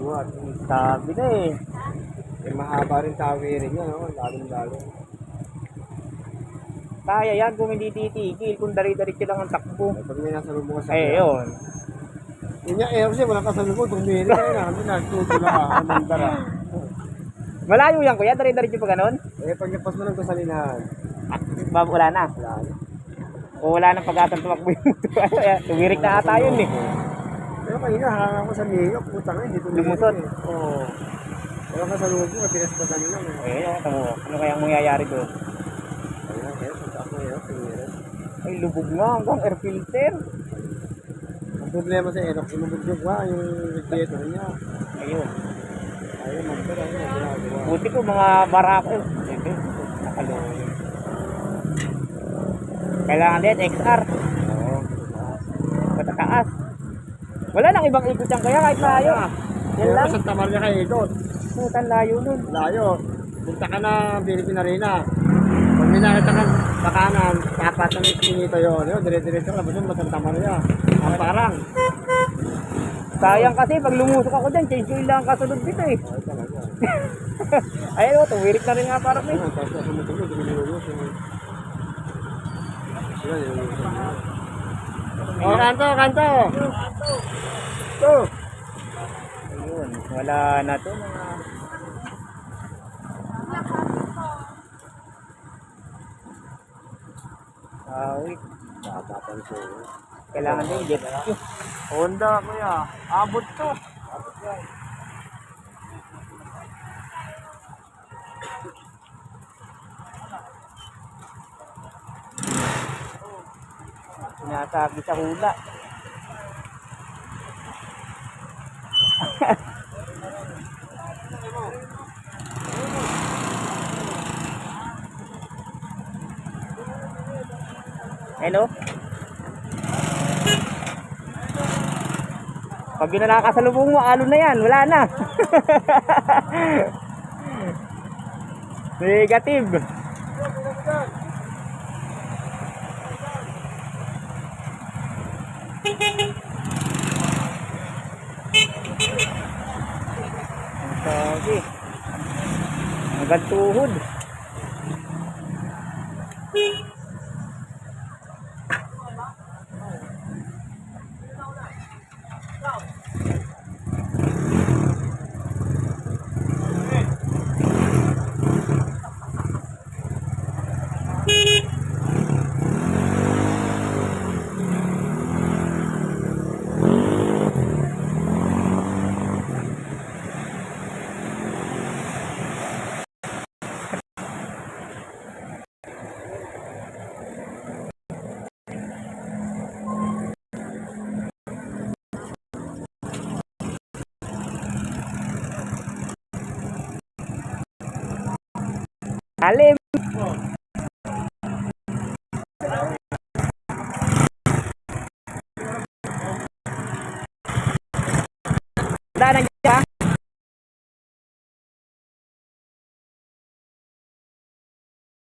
buhat. Sabi na eh. Eh, mahaba rin tawirin niya, no? Lalong-lalo. Kaya yan kung hindi titigil, kung dari-diretso lang ang takbo. Eh, pag may nasa lubong ka sa Eh, yun. Yun nga, eh, kasi walang kasalubong, tumiri ka na, hindi na, tutula ka, anong dara. Malayo yan kuya, dari-diretso pa ganun? Eh, pag napas mo ng kasalinahan, Ba, wala na. wala na. O wala nang pagkatang tumakbo yung Tumirik na ata yun eh. Pero kanina, harang ako sa Mayo, putang na, hindi. Lumusot. eh. Oo. Walang kasalubong, at pinaspasan lang eh. Eh, ano, ano kayang mangyayari doon? Ayun, eh, punta ako eh, tumiri. Ay, lubog nga hanggang air filter. Ang problema sa Enoch, lumubog ba yung radiator niya? Ayun. Ayun, magtara, ayun, ginagawa. Buti ko mga barako. Ito, nakaloy. Kailangan din XR. Oo. Patataas. Wala nang ibang ikot yan kaya kahit layo. Yan lang. Sa Tamar niya kayo ikot. Putan layo nun. Layo. Punta ka na Philippine Arena. Pag may nakita ka sa kanan, tapat ang itinito yun. Yun, dire-diretso ka. Basta Santa Maria. Ang parang. Sayang kasi pag lumusok ako dyan, change oil lang ang kasunod dito eh. Ayun o, tuwirik na rin nga parang eh. Ayun, tapos na sumutulog, hindi nilulus. Sila, nilulus. Oh, kanto, kanto! Ito! Ayun, wala na to mga... Awit. Siya. eh. Kailangan din jet ski. Honda, kuya. Abot to. Sinasabi sa hula. Hello? Pag yun na nakakasalubong mo, alo na yan. Wala na. Negative. Sabi. Hanggang tuhod. Dale.